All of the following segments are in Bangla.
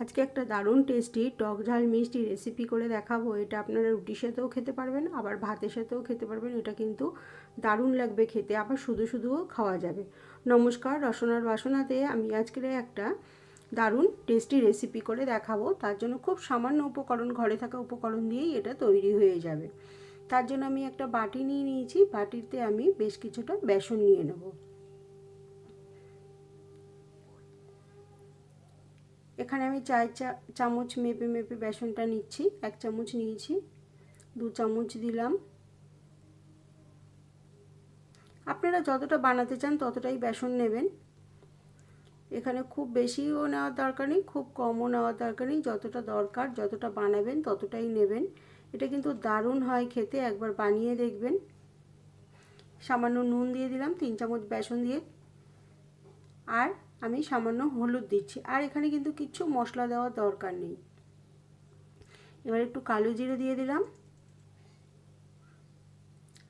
আজকে একটা দারুণ টেস্টি টক ঝাল মিষ্টি রেসিপি করে দেখাবো। এটা আপনারা রুটির সাথেও খেতে পারবেন, আবার ভাতের সাথেও খেতে পারবেন। এটা কিন্তু দারুণ লাগবে খেতে, আবার শুধু শুধুও খাওয়া যাবে। নমস্কার রসনার বাসনাতে আমি আজকের একটা দারুণ টেস্টি রেসিপি করে দেখাবো। তার জন্য খুব সামান্য উপকরণ, ঘরে থাকা উপকরণ দিয়েই এটা তৈরি হয়ে যাবে। তার জন্য আমি একটা বাটি নিয়ে নিয়েছি। বাটিতে আমি বেশ কিছুটা বেসন নিয়ে নেব। এখানে আমি চার চামচ মেপে মেপে বেসনটা নিচ্ছি। এক চামচ নিয়েছি। দু চামচ দিলাম। আপনারা যতটা বানাতে চান ততটাই বেসন নেবেন। এখানে খুব বেশিও নেওয়ার দরকার নেই, খুব কমও নেওয়ার দরকার নেই। যতটা দরকার, যতটা বানাবেন ততটাই নেবেন। এটা কিন্তু দারুণ হয় খেতে, একবার বানিয়ে দেখবেন। সামান্য নুন দিয়ে দিলাম, তিন চামচ বেসন দিয়ে। আর আমি সামান্য হলুদ দিচ্ছি। আর এখানে কিন্তু কিচ্ছু মশলা দেওয়ার দরকার নেই। এবার একটু কালো জিরে দিয়ে দিলাম।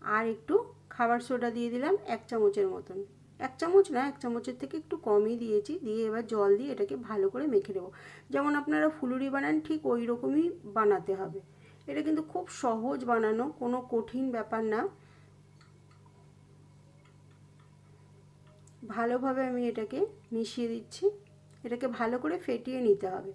আর একটু খাবার সোডা দিয়ে দিলাম এক চামচের মতন। এক চামচ না, এক চামচের থেকে একটু কমই দিয়েছি। দিয়ে এবার জল দিয়ে এটাকে ভালো করে মেখে নেব। যেমন আপনারা ফুলুরি বানান, ঠিক ওই রকমই বানাতে হবে। এটা কিন্তু খুব সহজ বানানো, কোনো কঠিন ব্যাপার না। ভালোভাবে আমি এটাকে মিশিয়ে দিচ্ছি। এটাকে ভালো করে ফেটিয়ে নিতে হবে।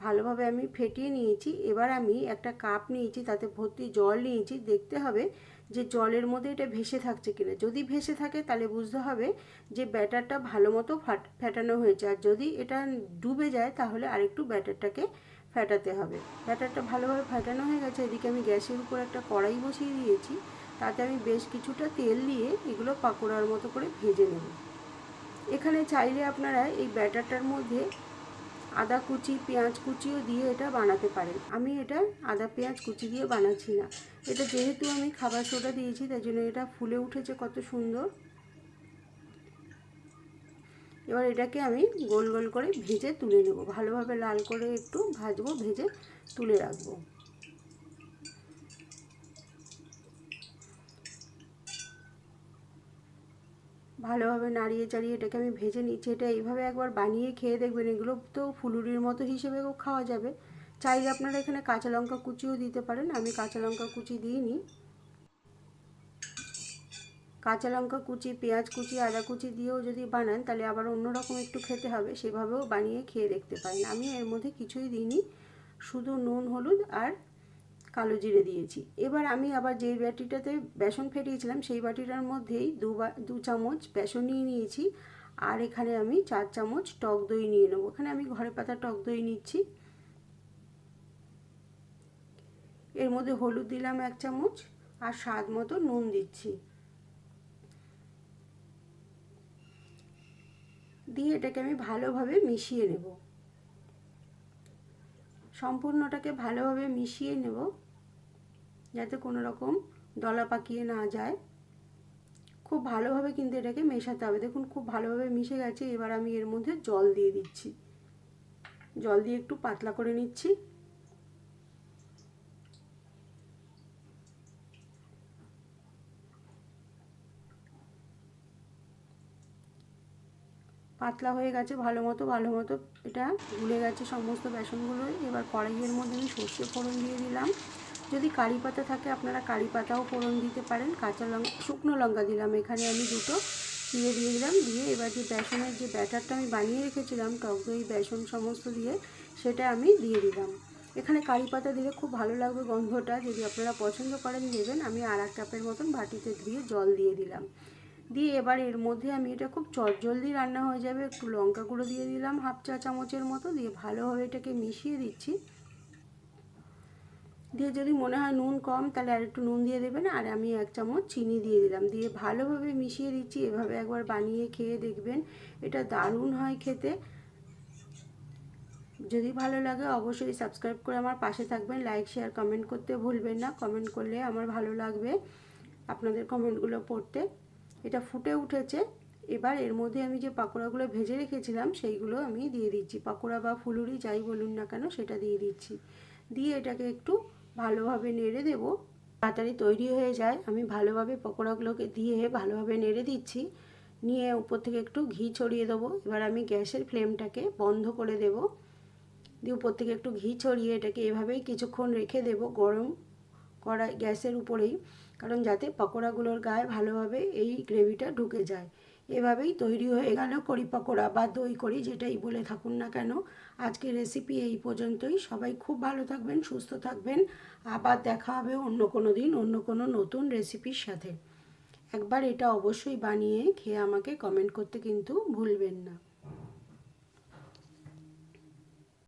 ভালোভাবে আমি ফেটিয়ে নিয়েছি। এবার আমি একটা কাপ নিয়েছি, তাতে ভর্তি জল নিয়েছি। দেখতে হবে যে জলের মধ্যে এটা ভেসে থাকছে কিনা। যদি ভেসে থাকে, তাহলে বুঝতে হবে যে ব্যাটারটা ভালো মতো ফাট, ফেটানো হয়েছে। আর যদি এটা ডুবে যায়, তাহলে আরেকটু ব্যাটারটাকে ফেটাতে হবে। ব্যাটারটা ভালোভাবে ফেটানো হয়ে গেছে। এদিকে আমি গ্যাসের উপর একটা কড়াই বসিয়ে দিয়েছি। তাতে আমি বেশ কিছুটা তেল দিয়ে এগুলো পাকোড়ার মতো করে ভেজে নেব। এখানে চাইলে আপনারা এই ব্যাটারটার মধ্যে আদা কুচি, পেঁয়াজ কুচিও দিয়ে এটা বানাতে পারেন। আমি এটা আদা, পেঁয়াজ কুচি দিয়ে বানাচ্ছি না। এটা যেহেতু আমি খাবার সোডা দিয়েছি, তাই জন্য এটা ফুলে উঠেছে কত সুন্দর। এবার এটাকে আমি গোল গোল করে ভেজে তুলে নেব। ভালোভাবে লাল করে একটু ভাজবো, ভেজে তুলে রাখব। ভালোভাবে নাড়িয়ে চাড়িয়ে এটাকে আমি ভেজে নিচ্ছি। এটা এইভাবে একবার বানিয়ে খেয়ে দেখবেন, এগুলো তো ফুলুরির মতো হিসেবেও খাওয়া যাবে। চাইলে আপনারা এখানে কাঁচা লঙ্কা কুচিও দিতে পারেন, আমি কাঁচা লঙ্কা কুচি দিইনি কাঁচা লঙ্কা কুচি, পেঁয়াজ কুচি, আদা কুচি দিয়েও যদি বানান, তাহলে আবার অন্যরকম একটু খেতে হবে, সেভাবেও বানিয়ে খেয়ে দেখতে পারেন। আমি এর মধ্যে কিছুই দিইনি, শুধু নুন, হলুদ আর কালো জিরে দিয়েছি। এবার আমি আবার যেই বাটিটাতে বেসন ফেটিয়েছিলাম, সেই বাটিটার মধ্যেই দু দু চামচ বেসন নিয়ে নিয়েছি। আর এখানে আমি চার চামচ টক দই নিয়ে নেব। এখানে আমি ঘরে পাতা টক দই নিচ্ছি। এর মধ্যে হলুদ দিলাম এক চামচ আর স্বাদ মতো নুন দিচ্ছি। দিয়ে এটাকে আমি ভালোভাবে মিশিয়ে নেব। সম্পূর্ণটাকে ভালোভাবে মিশিয়ে নেব। যাতে কোনো রকম দলা পাকিয়ে না যায়। খুব ভালোভাবে কিন্তু এটাকে মেশাতে হবে। দেখুন, খুব ভালোভাবে মিশে গেছে। এবার আমি এর মধ্যে জল দিয়ে দিচ্ছি। জল দিয়ে একটু পাতলা করে নিচ্ছি। পাতলা হয়ে গেছে, ভালো মতো ভালো মতো এটা গুলে গেছে সমস্ত বেসনগুলো। এবার কড়াইয়ের মধ্যে আমি সর্ষে ফোড়ন দিয়ে দিলাম। যদি কারি পাতা থাকে, আপনারা কারি পাতাও ফোড়ন দিতে পারেন। কাঁচা লঙ্কা শুকনো লঙ্কা দিলাম। এখানে আমি দুটো দিয়ে দিয়ে দিলাম দিয়ে এবার যে বেসনের যে ব্যাটারটা আমি বানিয়ে রেখেছিলাম, টক দই, বেসন সমস্ত দিয়ে, সেটা আমি দিয়ে দিলাম। এখানে কারি পাতা দিলে খুব ভালো লাগবে গন্ধটা। যদি আপনারা পছন্দ করেন, দেবেন। আমি আর এক কাপের মতন বাটিতে ধুয়ে জল দিয়ে দিলাম। দিয়ে এবার এর মধ্যে আমি এটা খুব চটজলদি রান্না হয়ে যাবে। একটু লঙ্কা গুঁড়ো দিয়ে দিলাম, হাফ চা চামচের মতো। দিয়ে ভালোভাবে এটাকে মিশিয়ে দিচ্ছি। দিয়ে যদি মনে হয় নুন কম, তাহলে আর একটু নুন দিয়ে দেবেন, আর আমি এক চামচ চিনি দিয়ে দিলাম। দিয়ে ভালোভাবে মিশিয়ে দিচ্ছি, এভাবে একবার বানিয়ে খেয়ে দেখবেন, এটা দারুণ হয় খেতে। যদি ভালো লাগে অবশ্যই সাবস্ক্রাইব করে আমার পাশে থাকবেন, লাইক, শেয়ার, কমেন্ট করতে ভুলবেন না। কমেন্ট করলে আমার ভালো লাগবে আপনাদের কমেন্টগুলো পড়তে। এটা ফুটে উঠেছে। এবার এর মধ্যে আমি যে পাকোড়াগুলো ভেজে রেখেছিলাম, সেইগুলো আমি দিয়ে দিচ্ছি। পাকোড়া বা ফুলুরি যাই বলুন না কেন, সেটা দিয়ে দিচ্ছি। দিয়ে এটাকে একটু ভালোভাবে নেড়ে দেব। তাড়াতাড়ি তৈরি হয়ে যায়। আমি ভালোভাবে পকোড়াগুলোকে দিয়ে ভালোভাবে নেড়ে দিচ্ছি। নিয়ে উপর থেকে একটু ঘি ছড়িয়ে দেবো। এবার আমি গ্যাসের ফ্লেমটাকে বন্ধ করে দেব। দিয়ে উপর থেকে একটু ঘি ছড়িয়ে এটাকে এভাবেই কিছুক্ষণ রেখে দেব গরম কড়াই গ্যাসের উপরেই। কারণ যাতে পকোড়াগুলোর গায়ে ভালোভাবে এই গ্রেভিটা ঢুকে যায়। এভাবেই তৈরি হয়ে গেল কড়ি পকোড়া বা দই কড়ি যেটাই বলে থাকুন না কেন। আজকে রেসিপি এই পর্যন্তই। সবাই খুব ভালো থাকবেন, সুস্থ থাকবেন। আবার দেখা হবে অন্য কোনো দিন, অন্য কোনো নতুন রেসিপির সাথে। একবার এটা অবশ্যই বানিয়ে খেয়ে আমাকে কমেন্ট করতে কিন্তু ভুলবেন না।